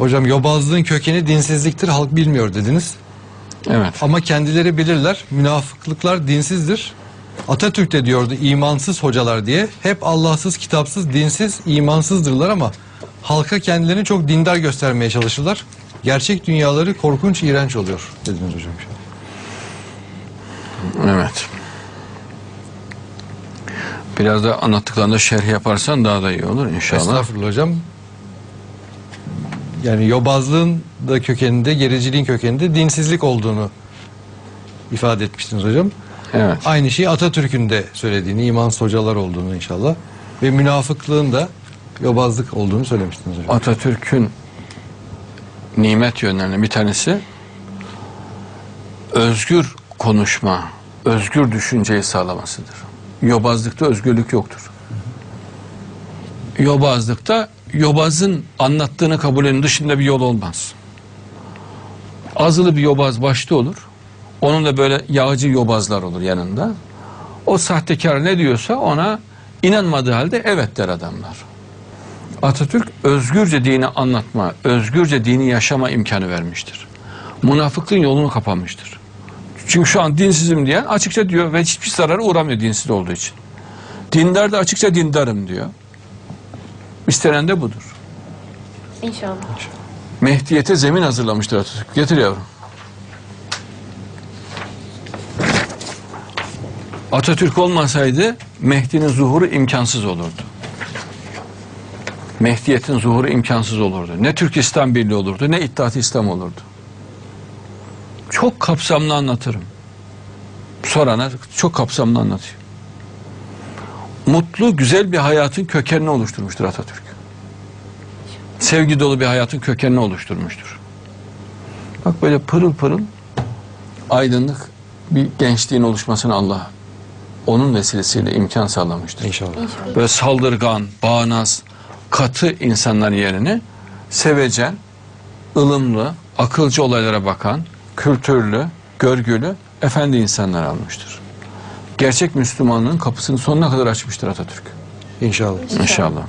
Hocam yobazlığın kökeni dinsizliktir, halk bilmiyor dediniz. Evet. Ama kendileri bilirler. Münafıklıklar dinsizdir. Atatürk de diyordu imansız hocalar diye. Hep Allahsız, kitapsız, dinsiz, imansızdırlar ama halka kendilerini çok dindar göstermeye çalışırlar. Gerçek dünyaları korkunç, iğrenç oluyor dediniz hocam. Evet. Biraz da anlattıklarında şerh yaparsan daha da iyi olur inşallah. Estağfurullah hocam. Yani yobazlığın da kökeninde, gericiliğin kökeninde dinsizlik olduğunu ifade etmiştiniz hocam. Evet. Aynı şeyi Atatürk'ün de söylediğini, imansız hocalar olduğunu inşallah. Ve münafıklığın da yobazlık olduğunu söylemiştiniz hocam. Atatürk'ün nimet yönlerinden bir tanesi özgür konuşma, özgür düşünceyi sağlamasıdır. Yobazlıkta özgürlük yoktur. Yobazlıkta yobazın anlattığını kabulün dışında bir yol olmaz. Azılı bir yobaz başta olur. Onun da böyle yağcı yobazlar olur yanında. O sahtekar ne diyorsa ona inanmadığı halde evet der adamlar. Atatürk özgürce dini anlatma, özgürce dini yaşama imkanı vermiştir. Münafıklığın yolunu kapamıştır. Çünkü şu an dinsizim diyen açıkça diyor ve hiçbir zarara uğramıyor dinsiz olduğu için. Dindar da açıkça dindarım diyor. İstenen de budur. İnşallah. Mehdiyete zemin hazırlamıştır Atatürk. Getir yavrum. Atatürk olmasaydı Mehdi'nin zuhuru imkansız olurdu. Mehdiyetin zuhuru imkansız olurdu. Ne Türk İslam Birliği olurdu ne İttihat İslam olurdu. Çok kapsamlı anlatırım. Sorana çok kapsamlı anlatıyor. Mutlu, güzel bir hayatın kökenini oluşturmuştur Atatürk. Sevgi dolu bir hayatın kökenini oluşturmuştur. Bak böyle pırıl pırıl aydınlık bir gençliğin oluşmasını Allah onun vesilesiyle imkan sağlamıştır. İnşallah. İnşallah. Böyle saldırgan, bağnaz, katı insanların yerine sevecen, ılımlı, akılcı olaylara bakan, kültürlü, görgülü, efendi insanlar almıştır. Gerçek Müslümanlığın kapısını sonuna kadar açmıştır Atatürk. İnşallah. İnşallah.